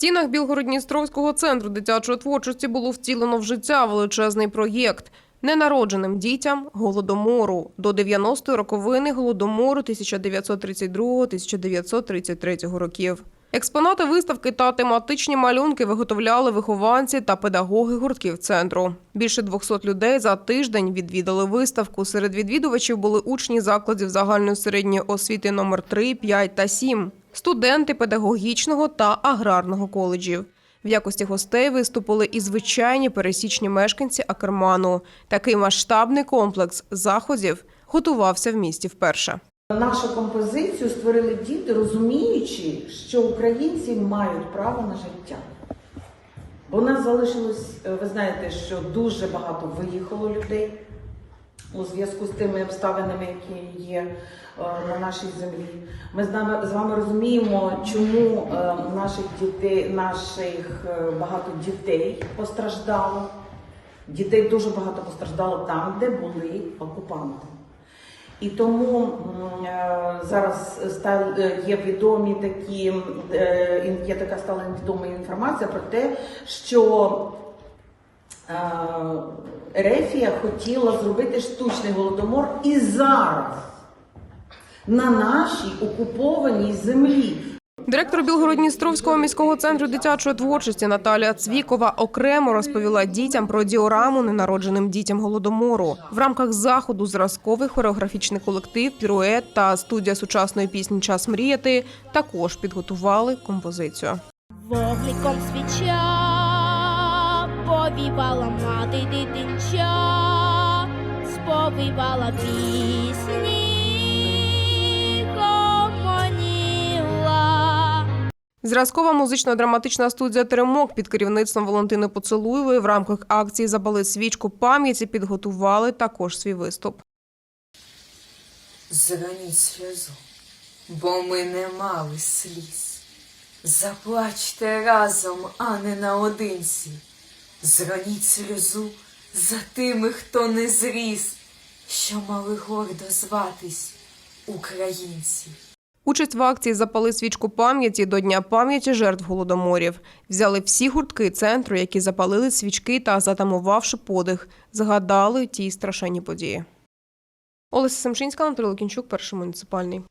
стінах Білгородністровського центру дитячої творчості було втілено в життя величезний проєкт ненародженим дітям голодомору до 90-ї роковини голодомору 1932-1933 років. Експонати виставки та тематичні малюнки виготовляли вихованці та педагоги гуртків центру. Більше 200 людей за тиждень відвідали виставку. Серед відвідувачів були учні закладів загальної середньої освіти номер 3, 5 та 7, студенти педагогічного та аграрного коледжів. В якості гостей виступили і звичайні пересічні мешканці Акерману. Такий масштабний комплекс заходів готувався в місті вперше. Нашу композицію створили діти, розуміючи, що українці мають право на життя. Бо нас залишилось, е, ви знаєте, що дуже багато виїхало людей у зв'язку з тими обставинами, які є е, на нашій землі. Ми з вами розуміємо, чому е, наших дітей, наших е, багато дітей постраждало. Дітей дуже багато постраждало там, де були окупанти. І тому зараз є відомі такі, є така стала відома інформація про те, що Ерефія хотіла зробити штучний голодомор і зараз на нашій окупованій землі. Директор Білгородністровського міського центру дитячої творчості Наталія Цвікова окремо розповіла дітям про діораму ненародженим дітям голодомору. В рамках заходу зразковий хореографічний колектив Пірует та студія сучасної пісні Час мріяти також підготували композицію. Вогником свіча повівала мати дитинча, сповівала пісні, гомоніла. Зразкова музично-драматична студія Теремок під керівництвом Валентини Поцелуєвої в рамках акції Запали свічку пам'яті підготували також свій виступ. Зроніть сльозу, бо ми не мали сліз. Заплачте разом, а не наодинці. Зроніть сльозу за тими, хто не зріс, що мали гордо зватись українці. Участь в акції Запали свічку пам'яті до Дня пам'яті жертв голодоморів. Взяли всі гуртки центру, які запалили свічки та, затамувавши подих, згадали ті страшенні події. Олеся Семшинська, Анатолій Лукінчук, перший муніципальний.